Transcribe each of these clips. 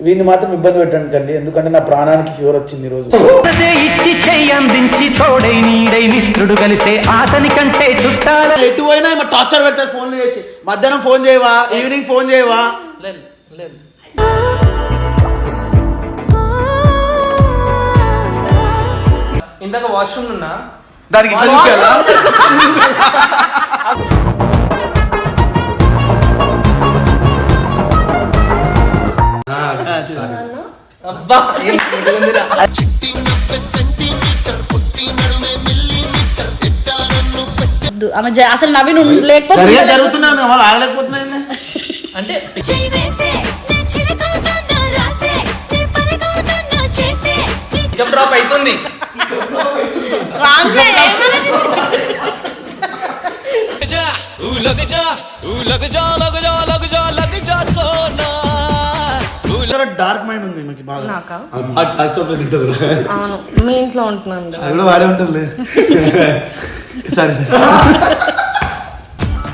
వీడిని మాత్రం ఇబ్బంది పెట్టండి. ఎందుకంటే నా ప్రాణానికి ఫీవర్ వచ్చింది ఈ రోజు. ఇచ్చి చెయ్యి అందించి తోడై నీడై మిత్రుడు కలిసే అతని కంటే చుట్టాల ఎటు పోయినా ఏమో టార్చర్ పెడతారు ఫోన్ చేసి మధ్యాహ్నం ఫోన్ చేయవా? ఈవినింగ్ ఫోన్ చేయవా? ఇందాక వాష్రూమ్ ఉన్నా. దానికి అబ్బా. ఆమె అసలు నవీన్ లేకపోతే వాళ్ళు ఆగలేకపోతున్నాయి అంటే పలకవుతున్నా డార్క్ మైండ్ ఉంది మీకు బాగా. నాకా? ఆ డార్క్ చాక్లెట్ తింటుంది అవును. మీ ఇంట్లో ఉంటున్నాను అది కూడా వాడే ఉంటుంది సరే సరే.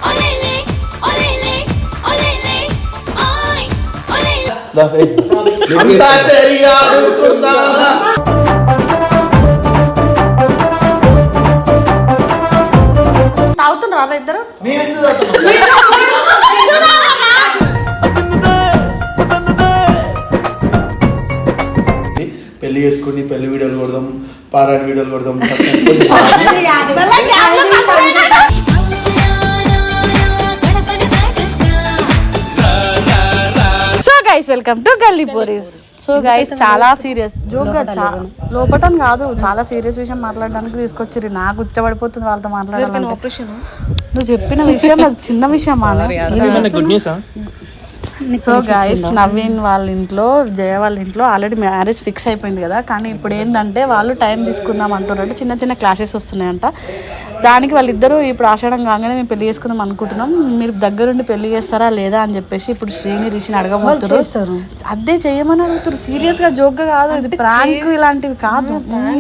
ఒలేలే ఒలేలే ఒలేలే. ఆయ్ ఒలేలే. అంతా సరి ఆడుకుందా చేసుకుని పెళ్ళి వీడియోలు కొడదాం పారాయణ వీడియోలు కొడదాం so guys welcome to Galli Poris so guys చాలా సీరియస్ జోక్గా లోపటం కాదు. చాలా సీరియస్ విషయం మాట్లాడడానికి తీసుకొచ్చిర్రు. నాకు ఉచ్చబడిపోతుంది వాళ్ళతో ఆపరేషన్ నువ్వు చెప్పిన విషయం అది చిన్న విషయం గుడ్ న్యూసా సో గైస్ నవీన్ వాళ్ళ ఇంట్లో జయ వాళ్ళ ఇంట్లో ఆల్రెడీ మ్యారేజ్ ఫిక్స్ అయిపోయింది కదా. కానీ ఇప్పుడు ఏంటంటే వాళ్ళు టైం తీసుకుందాం అంటున్నారంటే చిన్న చిన్న క్లాసెస్ వస్తున్నాయంట. దానికి వాళ్ళిద్దరూ ఇప్పుడు ఆషాఢం కాగానే మేము పెళ్ళి చేసుకుందాం అనుకుంటున్నాం. మీరు దగ్గరుండి పెళ్ళి చేస్తారా లేదా అని చెప్పేసి ఇప్పుడు శ్రీని రిషిని అడగబోతున్నారు అదే చేయమని అడుగుతారు సీరియస్గా జోక్గా కాదు ఇది ప్రాంక్ ఇలాంటివి కాదు.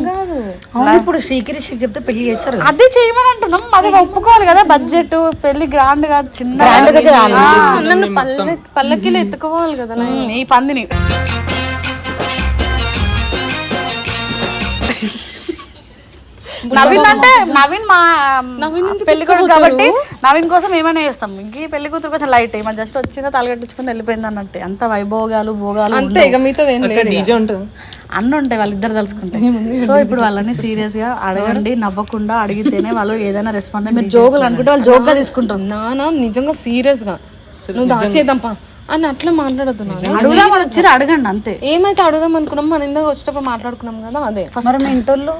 కాదు. ఇప్పుడు శ్రీకరిషి చెప్తే పెళ్ళి చేస్తారు అదే చేయమని అంటున్నాం. అది ఒప్పుకోవాలి కదా బడ్జెట్. పెళ్ళి గ్రాండ్ కాదు చిన్న ఆ. నన్ను పల్లె పల్లకిలో ఎత్తుకోవాలి కదా ఈ పందిని. నవీన్ అంటే నవీన్ మా నవీన్ ఎందుకు పెళ్ళి కొడుకు? కాబట్టి నవీన్ కోసం ఏమైనా చేస్తాం. ఇంక పెళ్ళి కూతురు కొంచెం లైట్ మన జస్ట్ వచ్చిందో తలగట్టించుకుని వెళ్ళిపోయింది అన్నట్టు. అంత వైభోగాలు భోగాలు అంతే ఇక మీతో ఏం అక్కడ లేదు డీజే ఉంటుంది. అన్న ఉంటాయి వాళ్ళిద్దరు తలుచుకుంటే సో ఇప్పుడు వాళ్ళని సీరియస్గా అడగండి నవ్వకుండా అడిగితేనే వాళ్ళు ఏదైనా రెస్పాండ్ మీరు జోకులు అనుకుంటే వాళ్ళు జోక్గా తీసుకుంటాం నానా నిజంగా సీరియస్గా. నువ్వు దాచేద్దాంపా అని అట్లా మాట్లాడద్దు నాన్న. అడుగుదాం వచ్చి అడగండి అంతే. ఏమైతే అడుగుదాం అనుకున్నాం మన ఇందాక వచ్చేటప్పుడు మాట్లాడుకున్నాం కదా అదే. మరి మీ ఇంటోళ్ళు?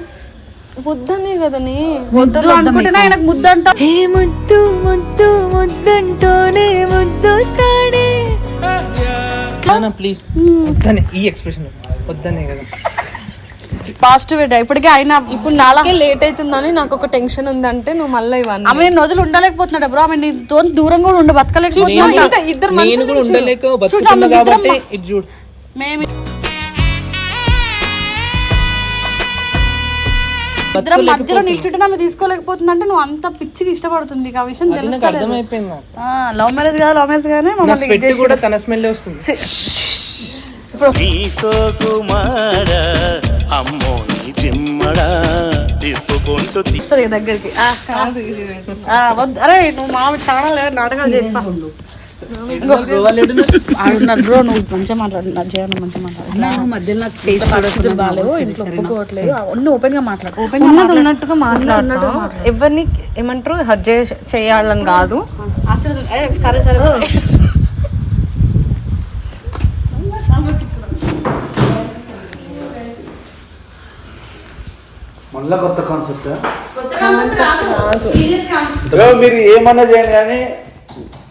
వద్దనే కదనే వద్దు అనుకుంటేనే ఆయనకు ముద్దు అంటాం ఏ ముద్దు ముద్దు ముద్దంటూనే ముద్దొస్తాడే ప్లీజ్ వద్దనే ఈ ఎక్స్ప్రెషన్ వద్దనే కదా. పాజిటివ్ ఇప్పటికే ఆయన ఇప్పుడు నాకే లేట్ అవుతుందని నాకు ఒక టెన్షన్ ఉందంటే నువ్వు మళ్ళీ ఇవన్నీ ఆమె నేను వదిలి ఉండలేకపోతున్నాడు బ్రో. ఆమె నీతో దూరంగా కూడా ఉండి నేను బతకలేకపోతున్నాడు కూడా- ఇద్దరు నేను మనుషులు కూడా ఉండలేక బతుకుతున్నా కాబట్టి. ఇది చూడు. మేము ఇద్దరం మధ్యలో నిల్చుంటే ఆమె తీసుకోలేకపోతుందంటే నువ్వు అంత పిచ్చిగా ఇష్టపడుతుంది ఆ విషయం తెలుసు. లవ్ మ్యారేజ్ కాదు లవ్ మ్యారేజ్ కానీ నా మమ్మల్ని స్వెట్ కూడా తన స్మెల్ వస్తుంది. ఇస్తుంది ఇక దగ్గరికి. ఆ, ఆ, వద్దు. అరే నువ్వు మామిడి చాలా లేదు నాటకాలు చెప్పా. ఆడున్నారు బ్రో నువ్వు మంచిగా మాట్లాడు నా జీవనం మంచిగా మాట్లాడు మధ్యలో పరిస్థితులు బాగాలేవు ఇంట్లో ఒప్పుకోవట్లేదు. అన్ని ఓపెన్గా మాట్లాడు. ఓపెన్గా ఉన్నది ఉన్నట్టుగా ఎవరిని ఏమంటారు? హజ్ చేయాలని కాదు. అసలు సరే సరే. మళ్ళా కొత్త కాన్సెప్ట్ మీరు ఏమన్నా చేయండి కానీ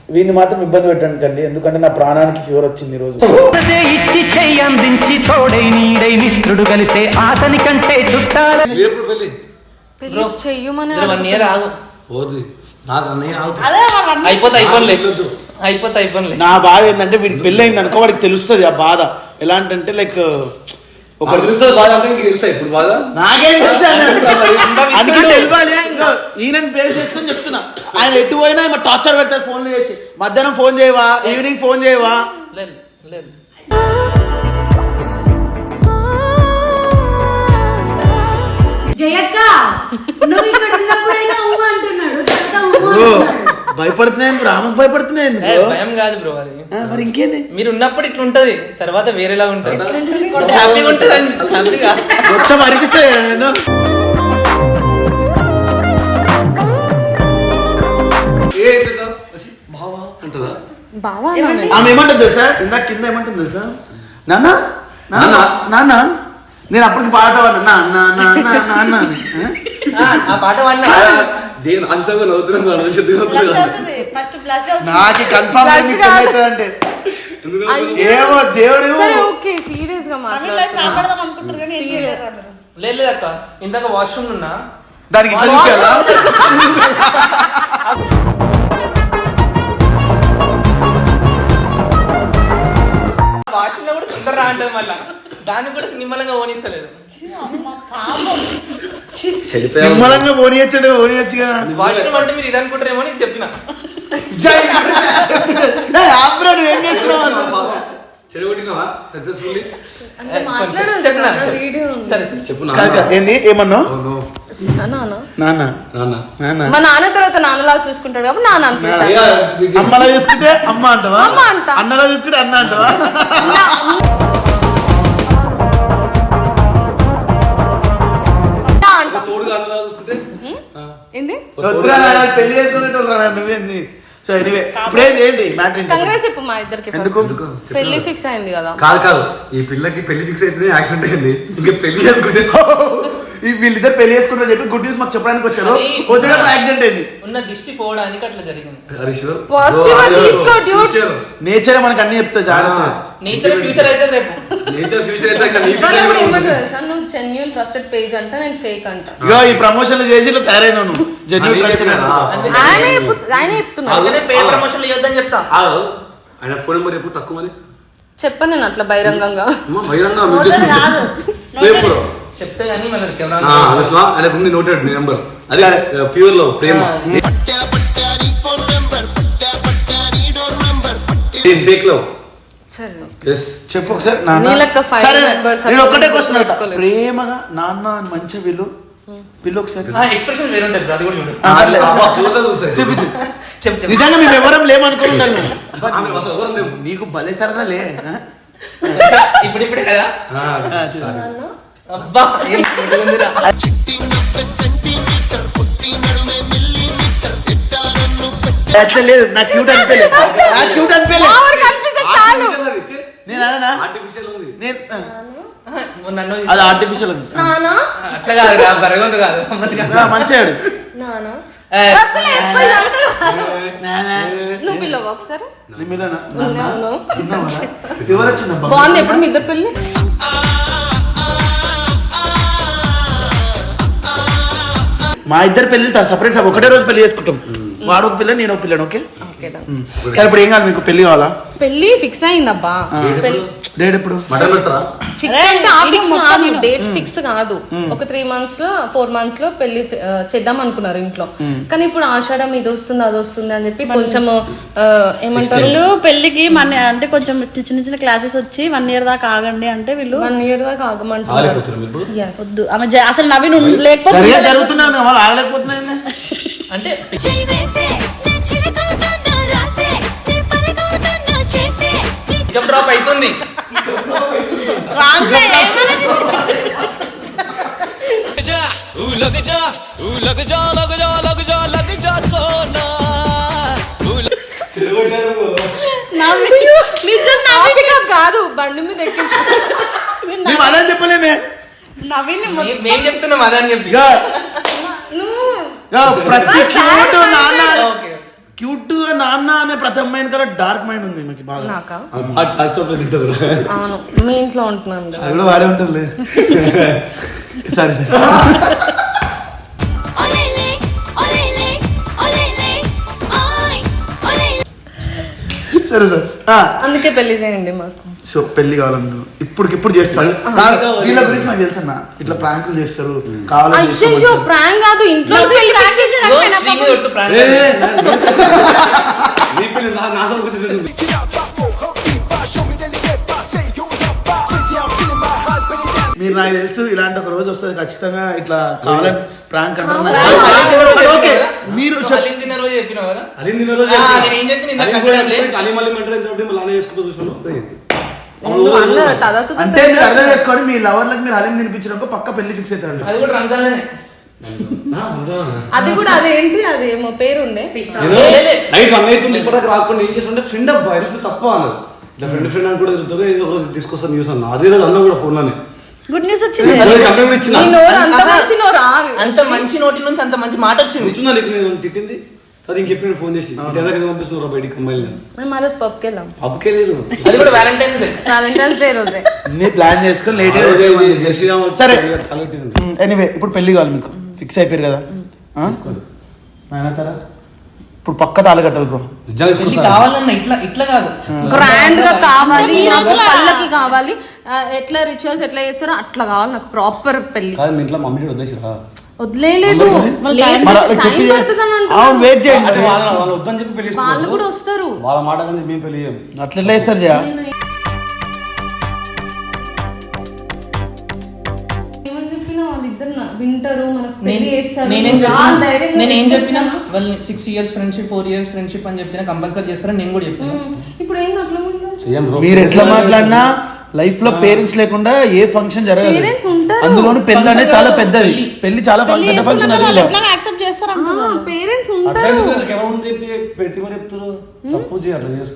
వీడిని మాత్రం ఇబ్బంది పెట్టండి ఎందుకంటే నా ప్రాణానికి ఫీవర్ వచ్చింది ఈ రోజు. అదే ఇచ్చి చెయ్యి అందించి తోడై నీడై మిత్రుడు కలిసే అతని కంటే చుట్టాల పెళ్ళి చెయ్యమని వన్ ఇయర్ ఆగు. అదే వాళ్ళ అయిపోతే అయిపోలే అయిపోతే అయిపోలే నా బాధ ఏంటంటే వీడికి పెళ్ళి అయింది అనుకో వాడికి తెలుస్తుంది ఆ బాధ. ఎలాంటంటే లైక్ ఒకటి తెలుసు బాధ అంటే నీకు తెలుసా ఇప్పుడు బాధ? నాకేం తెలుసు తెలియాలి తెలియాలి ఈయన బేస్ చేసుకుని చెప్తున్నా. ఆయన ఎటు పోయినా ఈమె టార్చర్ పెడతారు ఫోన్ చేసి. మధ్యాహ్నం ఫోన్ చేయవా? ఈవినింగ్ ఫోన్ చేయవా? లేదు లేదు జయక్క నువ్వు ఇక్కడ భయపడుతున్నాయి ఎందుకు? ఏ, భయం కాదు బ్రో అది. మరి ఇంకేంది? మీరు ఉన్నప్పుడు ఇట్లా ఉంటది తర్వాత వేరేలా ఉంటది. హ్యాపీగా ఉంటది హ్యాపీగా మొత్తం బావా ఆమె ఏమంటుంది తెలుసా? ఇందాక కింద ఏమంటుంది తెలుసా? నాన్న? నాన్న? నాన్న? నేను అప్పటికి పాట పాడినా. నాన్న నాన్న నాన్న. ఆ? ఆ, ఆ పాట పాడినా నాకు కన్ఫర్మ్ అంటే ఏమో దేవుడు. ఓకే సీరియస్గా లేదు అక్క ఇందాక వాష్రూమ్ ఉన్నా. దానికి వాష్రూమ్ లో కూడా తొందర రా అంటది మళ్ళా. దాన్ని కూడా నిమ్మలంగా ఓనిస్తలేదు. నిమ్మలంగా పోనీయచ్చాడు పోనీయచ్చు కదా. వాష్రూమ్ అంటే మీరు ఇది అనుకుంటారేమో అని చెప్పిన. నువ్వు చేస్తున్నావు? చెడగొట్టినావా? సక్సెస్ఫుల్లీ చెప్పు. ఏంది? ఏమన్నావు? నాన్న. నాన్న. మా నాన్న తర్వాత నాన్నలా చూసుకుంటాడు కాబట్టి నాన్న అమ్మలా చూసుకుంటే అమ్మ అంటావా? అమ్మ అంటా. అన్నలా చూసుకుంటే అన్న అంటావా? పెళ్ళి చేసుకునేటోళ్ళరా నువ్వేంది? సో ఎనివే ఇప్పుడు ఏంటి మ్యాటర్ ఏంటి? కంగ్రెస్ చెప్పు మా ఇద్దరికి ఎందుకు? పెళ్ళి ఫిక్స్ అయింది కదా. కాదు కాదు. ఈ పిల్లకి పెళ్ళి ఫిక్స్ అయితే యాక్సిడెంట్ అయింది. ఇంకా పెళ్ళి చేసుకుంటే ఈ వీళ్ళిద్దరు పెళ్ళి చేసుకుంటారు చెప్పి గుడ్ న్యూస్ మాకు చెప్పడానికి వచ్చారు. వచ్చేటప్పుడు యాక్సిడెంట్ అయింది. ఉన్న దిష్టి పోవడానికి అట్లా జరిగింది. నేచర్ మనకు అన్ని చెప్తా జాగ్రత్త నేచర్ ఫ్యూచర్ అయితే రేపు. నేచర్ ఫ్యూచర్ అయితే జెన్యున్ ట్రస్టెడ్ పేజ్ అంట నేను ఫేక్ అంట. ఇగో ఈ ప్రమోషన్లు చేసి ఇట్లా తయారైన నువ్వు? ఆ, జెన్యున్ చెప్పినానా? ఆయన చెప్పు- ఆయన చెప్తున్నాడు. అందుకనే పే ప్రమోషన్లు ఇవ్వద్దని చెప్తా. ఆగు. ఆయన ఫోన్ నెంబర్ ఎప్పుడు తక్కువ మరి. చెప్పాను నేను అట్లా బహిరంగంగా. అమ్మ బహిరంగ ఎప్పుడు చెప్తే కానీ మళ్ళీ కెమెరా ఆయనకు ఉంది నోటెడ్ నీ నెంబర్ అది. ప్యూర్లో ప్రేమ. ఫేక్లో ఎస్ చెప్పు ఒకసారి నాన్న. నీ సరే నేను ఒక్కటే క్వశ్చన్. ప్రేమగా నాన్న అని మంచి పిల్లు పిల్లు ఒకసారి. ఎక్స్ప్రెషన్ వేరే ఉంటుంది అది కూడా చూడు ఆ, అట్లే. చూసా చూసా చెప్పు చెప్పు. చెప్పు చెప్పు. నిజంగా మేము ఎవరం లేమనుకుని ఉండాలి. నీకు భలే సరదా లే? ఇప్పుడు ఇప్పుడే కదా. అబ్బా. అట్లా లేదు నాకు క్యూట్ అనిపించలేదు. నాకు క్యూట్ అనిపించలేదు. చాలు. నేను అన్నా ఆర్టిఫిషియల్ ఉంది. నేను ఆ, నన్ను అది ఆర్టిఫిషియల్ ఉంది. అట్లా కాదు బరగొందు? బాగుంది ఎప్పుడు మీ ఇద్దరు పెళ్ళి? మా ఇద్దరు పెళ్ళి సపరేట్ ఒకటే రోజు పెళ్ళి చేసుకుంటాం. వాడు ఒక పిల్ల నేను ఒక పిల్లని ఓకే. సరే ఇప్పుడు ఏం కావాలి మీకు పెళ్ళి కావాలా? పెళ్ళి ఫిక్స్ అయిందబ్బా. డేట్ ఎప్పుడు? కాదు. డేట్ ఫిక్స్ కాదు. ఒక త్రీ మంత్స్లో ఫోర్ మంత్స్లో పెళ్ళి చేద్దాం అనుకున్నారు ఇంట్లో. కానీ ఇప్పుడు ఆషాఢం ఇది వస్తుంది అది వస్తుంది అని చెప్పి కొంచెం ఏమంటారు? పెళ్ళికి మన అంటే కొంచెం చిన్న చిన్న క్లాసెస్ వచ్చి వన్ ఇయర్ దాకా ఆగండి అంటే వీళ్ళు వన్ ఇయర్ దాకా. వద్దు. ఆమె జ- అసలు నవీన్ లేకపోతే అంటే డ్రాప్ అవుతుంది నిజం కాదు బండి మీద ఎక్కించు. మేము అలా చెప్పలేమే. నవీన్ మే- మేం చెప్తున్నాం అదే అని చెప్పి. ప్రతి క్యూట్ నాన్న క్యూట్ నాన్న అనే ప్రతి అమ్మాయిని కల్లా డార్క్ మైండ్ ఉంది మీకు బాగా. అవును మీ ఇంట్లో ఉంటున్నాను. అది కూడా వాడే ఉంటుంది సరే సరే. సరే సార్. ఆ, అందుకే పెళ్ళి చేయండి మాకు. సో పెళ్ళి కావాలను ఇప్పటికిప్పుడు చేస్తాను కాదు, వీళ్ళ గురించి నాకు తెలుసు అన్న. ఇట్లా ప్రాంకులు చేస్తారు కావాలని చేస్తారు. ప్రాంక్ కాదు ఇంట్లో మీరు నాకు తెలుసు ఇలాంటి ఒక రోజు వస్తుంది ఖచ్చితంగా ఇట్లా కావాలని ప్రాంక్ అంటారు ఓకే మీరు చెప్- అలిం తిన్న రోజు చెప్పినావు కదా? అంటే మీరు అర్థం చేసుకోండి మీ లవర్లకు మీరు హలీం తినిపించినాక పక్క పెళ్ళి ఫిక్స్ అవుతారంట. అది కూడా ఉంటానా? అది కూడా అదేంటి అది ఏమో పేరు ఉండే నైట్ వన్ అవుతుంది ఇప్పటిదాకా రాకుండా ఏం చేస్తుంటే ఫ్రెండ్ అబ్బా వెళ్తే తప్ప ఇట్లా ఫ్రెండ్ ఫ్రెండ్ అని కూడా తిరుగుతారు ఏదో ఒక రోజు తీసుకొస్తాను న్యూస్ అన్న. అదే రోజు అన్న కూడా గుడ్ న్యూస్ వచ్చింది. అంత మంచి నోరు అంత మంచి నోటి నుంచి అంత మంచి మాట వచ్చింది. నేను తిట్టింది? అది ఇంకెప్పుడు ఫోన్ చేసి దగ్గర పంపిస్తున్నారు బయటికి అమ్మాయిలు మేము ఆ రోజు పబ్కి వెళ్ళాం పబ్కే లేరు అది కూడా వ్యాలంటైన్స్ డే. వ్యాలంటైన్స్ డే రోజే. అన్ని ప్లాన్ చేసుకొని లేట్ సరే. ఎనీవే ఇప్పుడు పెళ్ళి కావాలి మీకు. ఫిక్స్ అయిపోయారు కదా? ఆ? నాయనతారా ఇప్పుడు పక్క తాళి కట్టాలి బ్రో. కావాలన్న ఇట్లా ఇట్లా కాదు. గ్రాండ్గా కావాలి నాకు పళ్ళకి కావాలి. ఎట్లా రిచువల్స్ ఎట్లా చేస్తారో అట్లా కావాలి నాకు ప్రాపర్ పెళ్ళి కాదు మీ ఇంట్లో మమ్మీ వదిలేసిరా వదిలేదు మరి వాళ్ళకి చెప్పి అవును వెయిట్ అంటే చేయండి వాళ్ళ వాళ్ళు వద్దని చెప్పి పెళ్ళి వాళ్ళు చేసుకున్నారు. కూడా వస్తారు. వాళ్ళ మాట కానీ మేము పెళ్ళి చేయం అట్లా జయ. చెప్పినా నేను-. వాళ్ళు six years friendship four years friendship అని చెప్పినా కంపల్సరీ చేస్తారని నేను కూడా చెప్పిన. ఇప్పుడు ఏం అట్లా మీరు ఎట్లా మాట్లాడినా లైఫ్లో పేరెంట్స్ లేకుండా ఏ ఫంక్షన్ జరగదు. ఉంటారు. అందులోని పెళ్ళి అనేది చాలా పెద్దది. పెళ్ళి. చాలా పెద్ద ఫంక్షన్ అది ఎట్లా యాక్సెప్ట్ చేస్తారంటున్నారు పేరెంట్స్ ఉంటారు. మరి తప్పు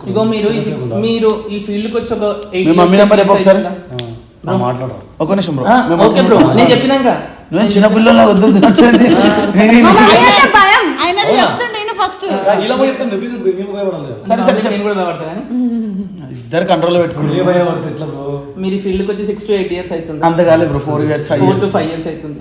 ఇగో ఈ six- మీరు ఈ ఫీల్డ్కి వచ్చి ఒక eight మీ mummy years, number eight years ఒకసారి? అవుతుందా? మాట్లాడరు ఒక నిమిషం బ్రో. ఆ, ఓకే బ్రో. నేను చెప్పినాక. నేను చిన్న పిల్లల వద్దు. అంటుంది. ఆయనకే భయం. ఆయన చెప్తుండే ఫస్ట్ ఇలా పోయి చెప్తాను. నువ్వు ఇది మేము భయపడాలి సరే సరే నేను కూడా భయపడతా కానీ. ఇద్దరు కంట్రోల్ పెట్టుకుని మీరు ఈ ఫీల్డ్కి వచ్చి సిక్స్ టు ఎయిట్ ఇయర్స్ అవుతుంది. అంత కాలే bro four years five four two years five years అవుతుంది.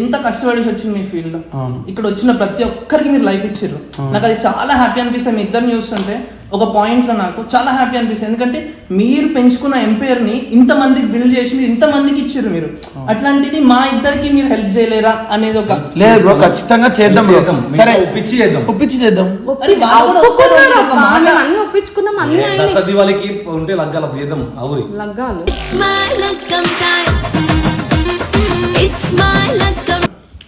ఎంత కష్టపడి వచ్చింది మీ ఫీల్డ్లో? అవును. ఇక్కడ వచ్చిన ప్రతి ఒక్కరికి మీరు లైఫ్ ఇచ్చారు నాకు అది చాలా హ్యాపీ అనిపిస్తుంది మీ ఇద్దరిని చూస్తుంటే ఒక పాయింట్లో నాకు చాలా హ్యాపీ అనిపిస్తుంది. ఎందుకంటే మీరు పెంచుకున్న ఎంపైర్ని ఇంత మందికి బిల్డ్ చేసి మీరు ఇంత మందికి ఇచ్చారు మీరు. అట్లాంటిది మా ఇద్దరికి మీరు హెల్ప్ చేయలేరా అనేది ఒక లేదు బ్రో ఖచ్చితంగా చేద్దాం బ్రో. చేద్దాం. సరే ఒప్పించి చేద్దాం. ఒప్పించి చేద్దాం. ఒప్పించుకున్నాం అన్ని దివాళికి ఉంటే లగ్గాల చేద్దాం. అవురి లగ్గాలు.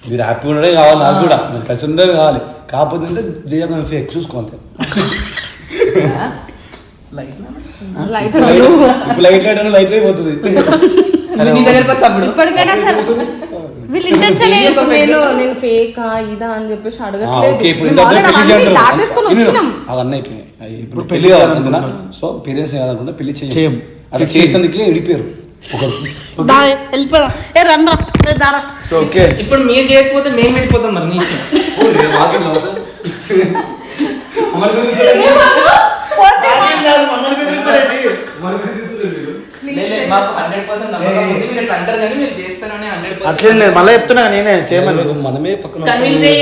మీరు హ్యాపీ ఉండడే కావాలి నాకు కూడా. కలిసి ఉండడే కావాలి. కాకపోతే అంటే జయ ఫేక్ చూసుకో అంతే? లైట్ ఇప్పుడు లైట్ లైట్ అని లైట్ అయిపోతుంది ఇప్పటికైనా వీళ్ళ ఇంటెన్షన్ నేను నేను ఫేక్ ఇదా అని చెప్పేసి అడగట్లేదు. అవన్నీ చేద్దాం. దాటేసుకొని ఇన్ని వచ్చినాం. అవన్నీ అయిపోయినాయి. ఇప్పుడు పెళ్ళి కావాలనుకున్నా కావాలనుకున్నా. సో పేరెంట్స్ కాదనుకున్నా పెళ్ళి చేయం. అట్లా చేసినందుకే ఎడిపోయారు ఒకరు బాయ్ వెళ్ళిపోదాం. ఏ రండ్రా రే. దారా సో ఓకే. ఇప్పుడు మీరు చేయకపోతే మేము వెళ్ళిపోతాం మరి నీ ఇష్టం. లే, లే, మాకు 100% నమ్మకం ఉంది. మీరు ఇట్లా అంటారు కానీ మీరు చేస్తారని 100% అట్లే మళ్ళీ చెప్తున్నా నేనే చేయమని మనమే పక్కన.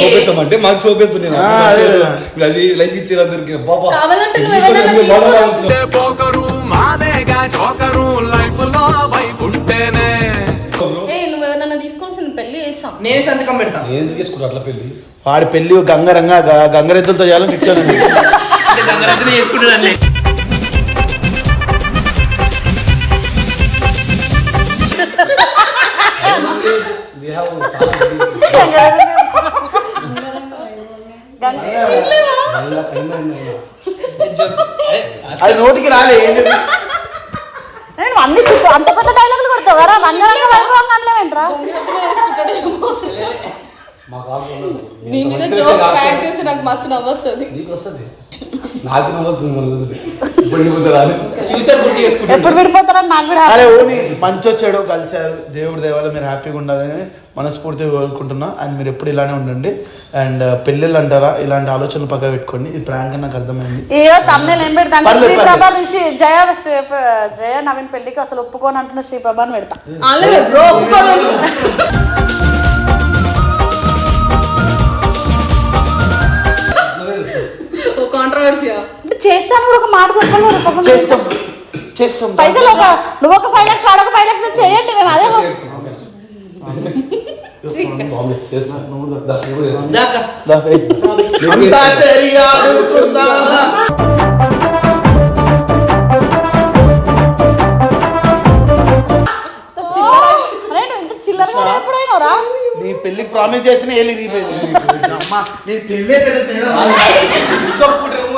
చూపిస్తామంటే మాకు. మీరు అది లైఫ్ ఇచ్చారు అందరికి బాబా నేనే సంతకం పెడతాను ఎందుకు చేసుకుంటారు అట్లా పెళ్ళి వాడి పెళ్ళి గంగరంగా గంగరెద్దులతో చేయాలని ఫిక్స్ అయ్యాను అంటే గంగరాజునే చేసుకుంటాడు We have చాలా చాలా kind అయినా. అది నోటికి రాలే ఏం చెప్పి? నేను అన్ని అంత పెద్ద డైలాగులు కొడతావు కదా రంగరంగ వైభవంగా అనలేవేంట్రా? ఉన్నది. నీ మీద జోక్. క్రాక్ చేసి నాకు మస్తు నవ్వు వస్తుంది నీకు వస్తుంది నాకు నవ్వుతుంది ఇప్పుడు ఫ్యూచర్ గుర్తు చేసుకుంటాడు ఎప్పుడు విడిపోతారని నాకు కూడా అరే ఓని మంచి వచ్చాడు కలిశారు. దేవుడి దేవాల మీరు హ్యాపీగా ఉండాలని మనస్ఫూర్తిగా కోరుకుంటున్నా. అండ్ మీరు ఎప్పుడు ఇలానే ఉండండి. అండ్ పెళ్ళిళ్ళు అంటారా? ఇలాంటి ఆలోచనలు పక్క పెట్టుకోండి. ఇది ప్రాంక్ నాకు అర్థమైంది. ఏయో తమ్నేలు ఏం పెడతా అంటే పర్లేదు, శ్రీ పర్లేదు. ప్రభా నుంచి జయ శ్రీ జయ నవీన్ పెళ్ళికి అసలు ఒప్పుకోని అంటున్న శ్రీ ప్రభాని పెడతా అలాగే బ్రో ఒప్పుకోలేదు ఓ కాంట్రవర్సీయా చేస్తాను కూడా ఒక మాట చెప్పాలి కదా పాపం. చేస్తాం. చేస్తాం. పైసలు ఒక నువ్వు ఒక ఫైవ్ లాక్స్ వాడొక ఫైవ్ లాక్స్ చేయండి మేము అదే. అంతా సరిగా చేస్తున్నారా నీ పెళ్ళికి ప్రామిస్ చేసిన వెళ్ళి నీ పెళ్ళి అమ్మా నీ పెళ్ళే పెద్ద తేడా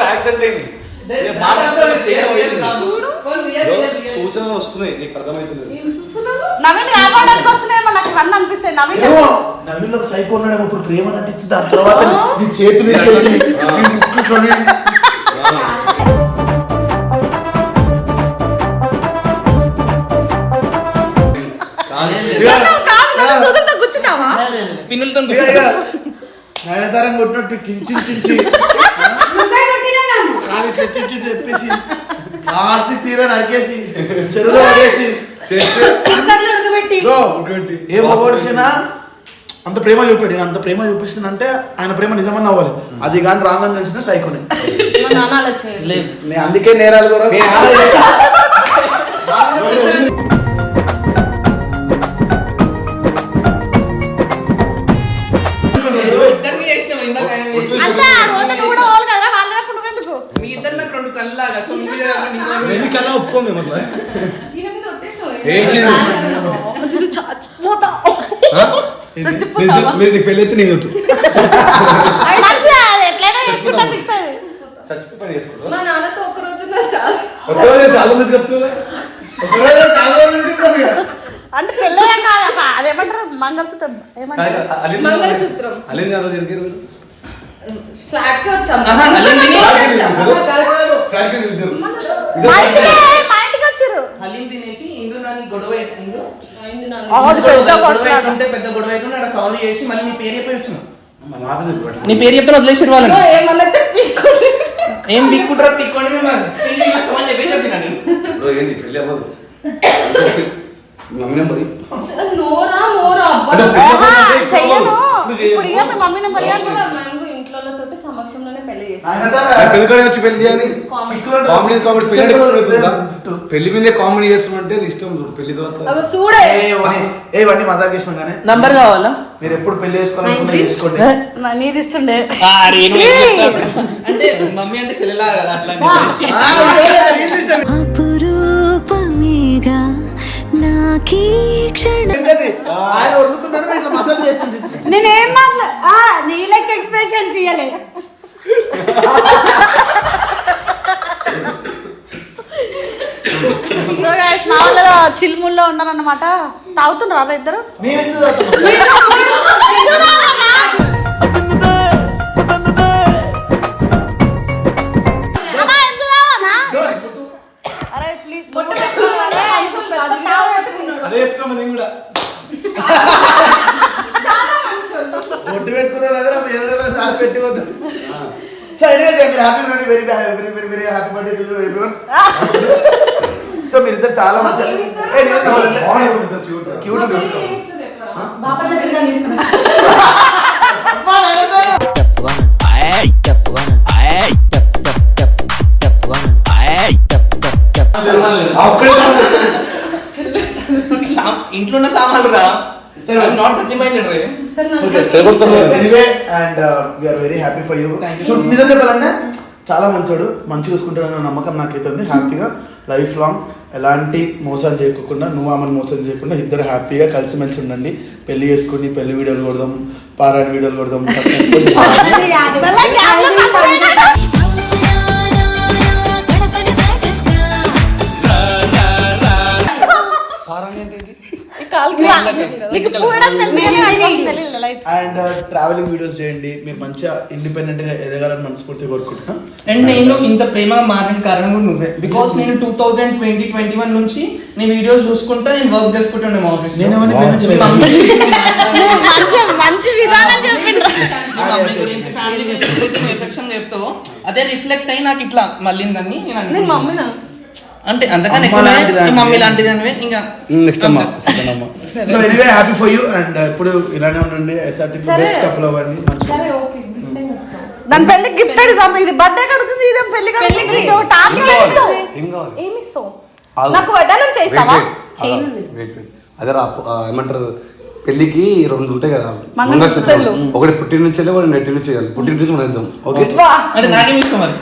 యాక్సిడెంట్ అయింది. నేను. సూచనలు వస్తున్నాయి నీకు నవీన్ వస్తున్నాయేమో నాకు ఇవన్నీ అనిపిస్తాయి. నవీన్ ఏమో నవీన్లో ఒక సైకో ఉన్నాడేమో ఇప్పుడు ప్రేమ నటించి దాని తర్వాత నీ చేతులు పిన్నులతో. నయనతారం కొట్టినట్టు చించి చించి కాలి తెచ్చి చెప్పేసి లాస్ట్ తీర నరికేసి చెరువులో పడేసి. ఏ మగోడికైనా అంత ప్రేమ చూపాడు అంత ప్రేమ చూపిస్తున్నంటే ఆయన ప్రేమ నిజమని అవ్వాలి అది కానీ రాంగ్ అని తెలిసిన సైకోనే అందుకే నేరాలు కూడా చచ్చిపోతా. మీరు నీకు పెళ్ళి అయితే నేను? మా నాన్నతో ఒక రోజు చాలా. చాలా మంది చెప్తున్నా. ఒకరోజు చాలా రోజుల. అంటే పెళ్ళయ్యా కాదా అదేమంటారు? మంగళసూత్రం. ఏమంటారు? మంగళసూత్రం. అలింది ఆ రోజు ఎరిగారు ఫ్లాట్కి వచ్చాం. వచ్చారు. తినేసి గొడవ అయింది. గొడవ పెద్ద గొడవ అక్కడ సాల్వ్ చేసి మళ్ళీ నీ పేరు చెప్పి వచ్చిన. నీ పేరు చెప్తే వదిలేసి వాళ్ళని. ఏం బిక్కుంటారో తిక్కోండి ఏంది? పెళ్ళి అవ్వదు. మమ్మీ నెంబర్ నోరా మోరా అబ్బా. అంటే ఆహా, ఇప్పుడు చెయ్యను. చేయను. ఇప్పుడు ఇక మీ మమ్మీ నెంబర్ తోటి సమక్షంలోనే పెళ్ళి చేసాం పెళ్ళి చేయాలి. కామెడీ. కామెడీ పెళ్ళి. పెళ్ళి మీదే కామెడీ చేస్తామంటే నీ ఇష్టం పెళ్ళి తర్వాత. చూడే. ఏ, ఇవన్నీ- మజాక్ చేసినాం కానీ? నంబర్ కావాలా? మీరు ఎప్పుడు పెళ్ళి చేసుకోవాలనుకున్నా చేసుకోండి. నీది ఇస్తుండే? అంటే మమ్మీ అంటే చెల్లెలా కదా అట్లా నాకీ క్షణం. ఏంటది? ఆయన వండుతున్నాడు ఇట్లా మసాజ్ చేస్తుంది నేనేం మాట్లా ఆ, నీ లెక్క ఎక్స్ప్రెషన్స్ ఇయ్యలే. సో గైస్ చిల్ముల్లో ఉన్నారన్నమాట. ఇద్దరు? ఎందుకు తాగుతున్నాం? అన్నా, very very very very happy birthday to everyone so మీరు ఇద్దరు చాలా మంచి క్యూట్ ఇంట్లో ఉన్న సామాన్లు రా. Sir. Anyway and we are very happy for you నిజం చెప్పాలంటే చాలా మంచోడు మంచిగా చూసుకుంటాడన్న నమ్మకం నాకైతే ఉంది. హ్యాపీగా లైఫ్ లాంగ్ ఎలాంటి మోసాలు చేయకుండా నువ్వు ఆమెను మోసం చేయకుండా ఇద్దరు హ్యాపీగా కలిసిమెలిసి ఉండండి. పెళ్ళి చేసుకుని పెళ్ళి వీడియోలు కొడదాం పారాయణ వీడియోలు కొడదాం అండ్ ట్రావెలింగ్ వీడియోస్ చేయండి. మీరు మంచిగా ఇండిపెండెంట్గా ఎదగాలని మనస్ఫూర్తిగా కోరుకుంటున్నాం. అండ్ నేను ఇంత ప్రేమగా మారిన కారణం కూడా నువ్వే. బికాస్ నేను two thousand twenty twenty one నుంచి నీ వీడియోస్ చూసుకుంటా నేను వర్క్ చేసుకుంటాను మా ఆఫీస్ మంచి విధానం చెప్పిండ్రు గురించి ఫ్యామిలీ గురించి ఎప్పుడైతే నువ్వు ఎఫెక్షన్ చెప్తావో అదే రిఫ్లెక్ట్ అయ్యి నాకు ఇట్లా మళ్ళీందని నేను. మమ్మీనా? అంటే అంతకన్నా మమ్మీ లాంటిది అనివే ఇంకా నెక్స్ట్ అమ్మా సెకండ్ అమ్మా. So anyway happy for you and ఇప్పుడు ఇలానే ఉండండి. ఎస్ఆర్టీపీ సరే. బెస్ట్ కపుల్ అవ్వండి. సరే ఓకే దాని పెళ్ళి గిఫ్ట్ ఇది బర్త్డే కడుతుంది ఇదేం పెళ్ళి కడుతుంది పెళ్ళికి సో కావాలి? ఏమి ఆగు. నాకు వడ్డానం చేస్తావా. అదే రా ఆ, ఏమంటారు పెళ్ళికి రెండు ఉంటాయి కదా. మంగళసూత్రాలు. ఒకటి పుట్టిన నుంచి వెళ్ళి ఒకటి నెట్టి నుంచి వెళ్ళాలి పుట్టిన నుంచి మనం ఇద్దాం ఓకే. అంటే నాకేం ఇష్టం మరి?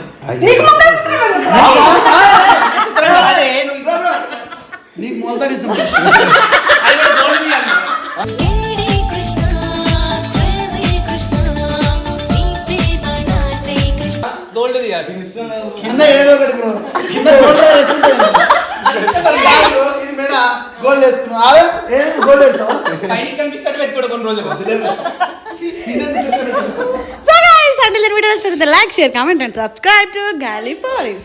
కింద ఏదో ఒకటి కింద gold like share comment and subscribe to గాలి పోలీస్